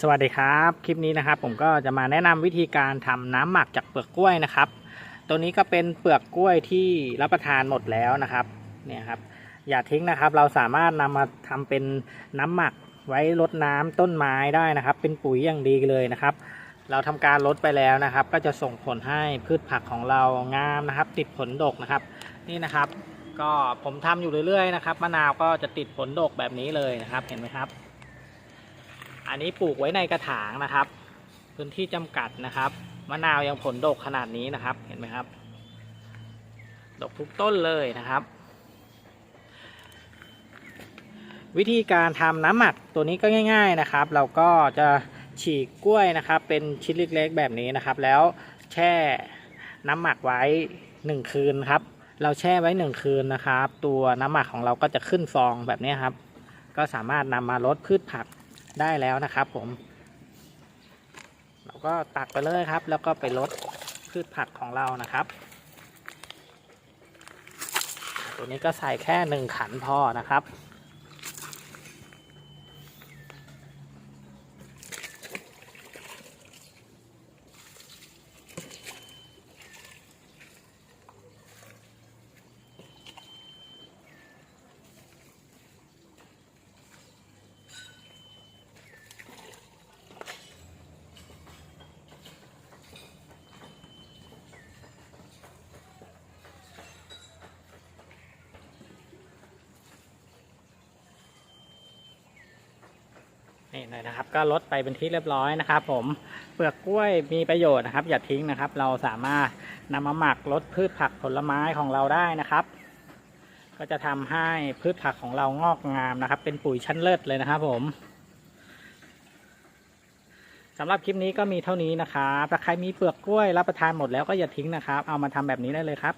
สวัสดีครับ คลิปนี้นะครับผมก็จะมาแนะนำวิธีการทำน้ำหมักจากเปลือกกล้วยนะครับ ตัวนี้ก็เป็นเปลือกกล้วยที่รับประทานหมดแล้วนะครับเนี่ยครับ อย่าทิ้งนะครับ เราสามารถนำมาทำเป็นน้ำหมักไว้รดน้ำต้นไม้ได้นะครับ เป็นปุ๋ยอย่างดีเลยนะครับ เราทำการลดไปแล้วนะครับ ก็จะส่งผลให้พืชผักของเรางามนะครับ ติดผลดกนะครับ นี่นะครับ ก็ผมทำอยู่เรื่อยๆนะครับมะนาวก็จะติดผลดกแบบนี้เลยนะครับ เห็นไหมครับ อันนี้ปลูกไว้ในกระถางนะครับ พื้นที่จำกัดนะครับ มะนาวยังผลดกขนาดนี้นะครับ เห็นไหมครับ ดกทุกต้นเลยนะครับ วิธีการทำน้ำหมักตัวนี้ก็ง่าย ๆนะครับ เราก็จะฉีกกล้วยนะครับ เป็นชิ้นเล็กๆแบบนี้นะครับ แล้วแช่น้ำหมักไว้หนึ่งคืนครับ เราแช่ไว้หนึ่งคืนนะครับ ตัวน้ำหมักของเราก็จะขึ้นฟองแบบนี้ครับ ก็สามารถนำมาลดพืชผัก ได้แล้วนะครับผม เราก็ตักไปเลยครับ แล้วก็ไปลดพืชผักของเรานะครับ ตัวนี้ก็ใส่แค่หนึ่งขันพอนะครับ นี่เลยนะครับ ก็ลดไปเป็นที่เรียบร้อยนะครับ ผมเปลือกกล้วยมีประโยชน์นะครับ อย่าทิ้งนะครับ เราสามารถนำมาหมักลดพืชผักผลไม้ของเราได้นะครับ ก็จะทำให้พืชผักของเรางอกงามนะครับ เป็นปุ๋ยชั้นเลิศเลยนะครับ ผมสำหรับคลิปนี้ก็มีเท่านี้นะครับถ้าใครมีเปลือกกล้วยรับประทานหมดแล้วก็อย่าทิ้งนะครับ เอามาทำแบบนี้ได้เลยครับ